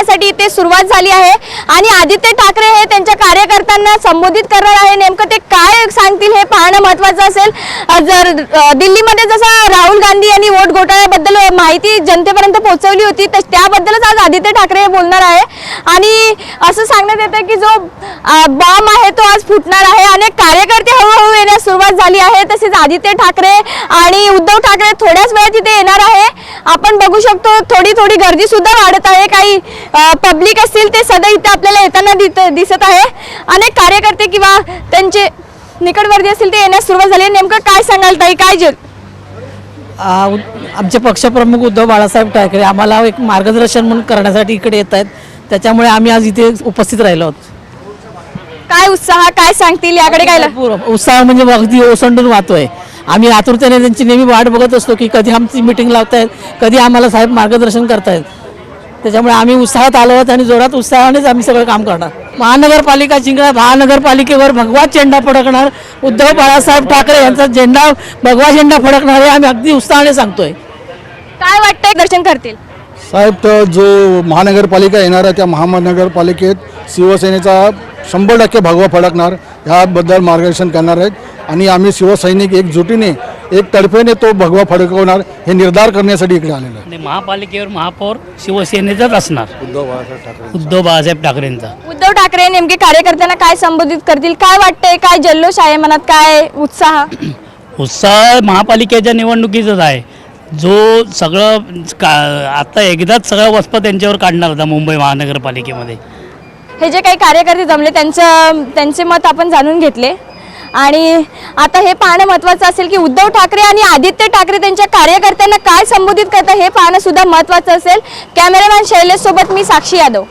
करण्यासाठी इथे सुरुवात झाली आहे. आणि आदित्य ठाकरे हे त्यांच्या कार्यकर्त्यांना संबोधित करणार आहे. नेमकं ते काय सांगतील हे पाहणं महत्वाचं असेल. जर दिल्लीमध्ये जसं राहुल गांधी यांनी वोट घोटाळ्याबद्दल माहिती जनतेपर्यंत पोहोचवली होती तर त्याबद्दलच आज आदित्य ठाकरे बोलणार आहे. आणि असं सांगण्यात येतं की जो बॉम्ब आहे तो आज फुटणार आहे. अनेक कार्यकर्ते सुरुवात झाली आहे. तसेच आदित्य ठाकरे आणि उद्धव ठाकरे थोड्याच वेळात इथे येणार आहे. आपण बघू शकतो थोडी थोडी गर्दी सुद्धा वाढत आहे. काही पब्लिक असतील ते सध्या इथे आपल्याला येताना दित- दिसत आहे. अनेक कार्यकर्ते किंवा त्यांचे निकटवर्ती असतील ते येण्यास सुरुवात झाली नेमकं काय सांगाल ताई? काय जे आमचे पक्षप्रमुख उद्धव बाळासाहेब ठाकरे आम्हाला एक मार्गदर्शन म्हणून करण्यासाठी इकडे येत आहेत. त्याच्यामुळे आम्ही आज इथे उपस्थित राहिलो आहोत. काय उत्साह काय सांगतील याकडे काय भरपूर उत्साह म्हणजे अगदी ओसंडून वाहतोय. आम्ही आतुरतेने त्यांची नेहमी वाट बघत असतो की कधी आमची मिटिंग लावतायत कधी आम्हाला साहेब मार्गदर्शन करतायत. त्याच्यामुळे आम्ही उत्साहात आलो आहोत आणि जोरात उत्साहानेच आम्ही सगळं काम करणार. महानगरपालिका जिंकणार महानगरपालिकेवर भगवा झेंडा फडकणार उद्धव बाळासाहेब ठाकरे यांचा झेंडा भगवा झेंडा फडकणार हे आम्ही अगदी उत्साहाने सांगतोय. काय वाटतंय दर्शन करतील? साहेब तर जो महानगरपालिका येणार आहे त्या महानगरपालिकेत शिवसेनेचा शंभर टक्के भगवा फडकणार. ह्याबद्दल मार्गदर्शन करणार आहेत. आणि आम्ही शिवसैनिक एकजुटीने एक तर्फेने तो भगवा फडकवणार हे निर्धार करण्यासाठी इकडे आलेलो आहे. आणि महापालिकेवर महापौर शिवसेनेचाच असणार. उद्धव बाळासाहेब ठाकरेंचा. उद्धव ठाकरे नेमके कार्यकर्त्यांना काय संबोधित करतील? काय वाटतंय? काय जल्लोष आहे मनात? काय उत्साह? उत्साह महापालिकेच्या निवडणुकीचाच आहे. जो सगळं का आता एकदाच सगळं वस्प त्यांच्यावर काढणार होता मुंबई महानगरपालिकेमध्ये. हे जे काही कार्यकर्ते जमले त्यांचं त्यांचे मत आपण जाणून घेतले. आणि आता हे पाहणं महत्त्वाचं असेल की उद्धव ठाकरे आणि आदित्य ठाकरे त्यांच्या कार्यकर्त्यांना काय संबोधित करतात हे पाहणं सुद्धा महत्त्वाचं असेल. कॅमेरामॅन शैलेश सोबत मी साक्षी यादव.